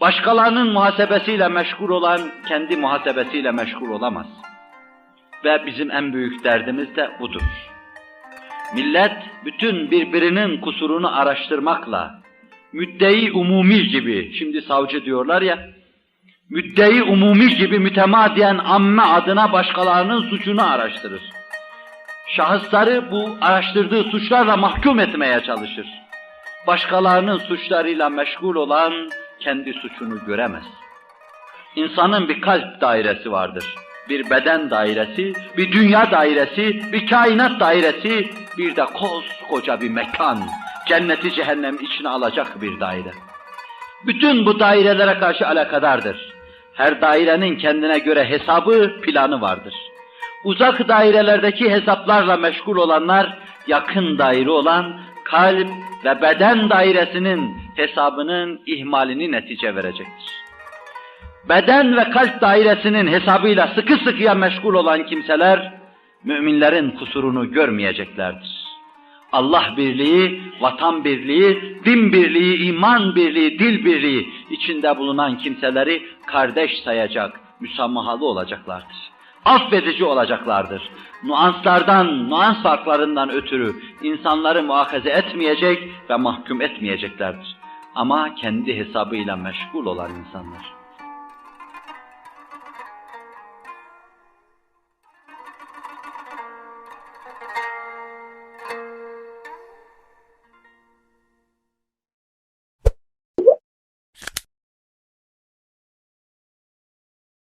Başkalarının muhasebesiyle meşgul olan, kendi muhasebesiyle meşgul olamaz. Ve bizim en büyük derdimiz de budur. Millet bütün birbirinin kusurunu araştırmakla, müddei umumi gibi, şimdi savcı diyorlar ya, müddei umumi gibi mütemadiyen amme adına başkalarının suçunu araştırır. Şahısları bu araştırdığı suçlarla mahkum etmeye çalışır. Başkalarının suçlarıyla meşgul olan kendi suçunu göremez. İnsanın bir kalp dairesi vardır. Bir beden dairesi, bir dünya dairesi, bir kainat dairesi, bir de koskoca bir mekan, cenneti cehennem içine alacak bir daire. Bütün bu dairelere karşı alakadardır. Her dairenin kendine göre hesabı, planı vardır. Uzak dairelerdeki hesaplarla meşgul olanlar, yakın daire olan kalp ve beden dairesinin hesabının ihmalini netice verecektir. Beden ve kalp dairesinin hesabıyla sıkı sıkıya meşgul olan kimseler, müminlerin kusurunu görmeyeceklerdir. Allah birliği, vatan birliği, din birliği, iman birliği, dil birliği içinde bulunan kimseleri kardeş sayacak, müsamahalı olacaklardır. Affedici olacaklardır. Nuanslardan, nuans farklarından ötürü insanları muakaze etmeyecek ve mahkum etmeyeceklerdir. Ama kendi hesabıyla meşgul olan insanlar.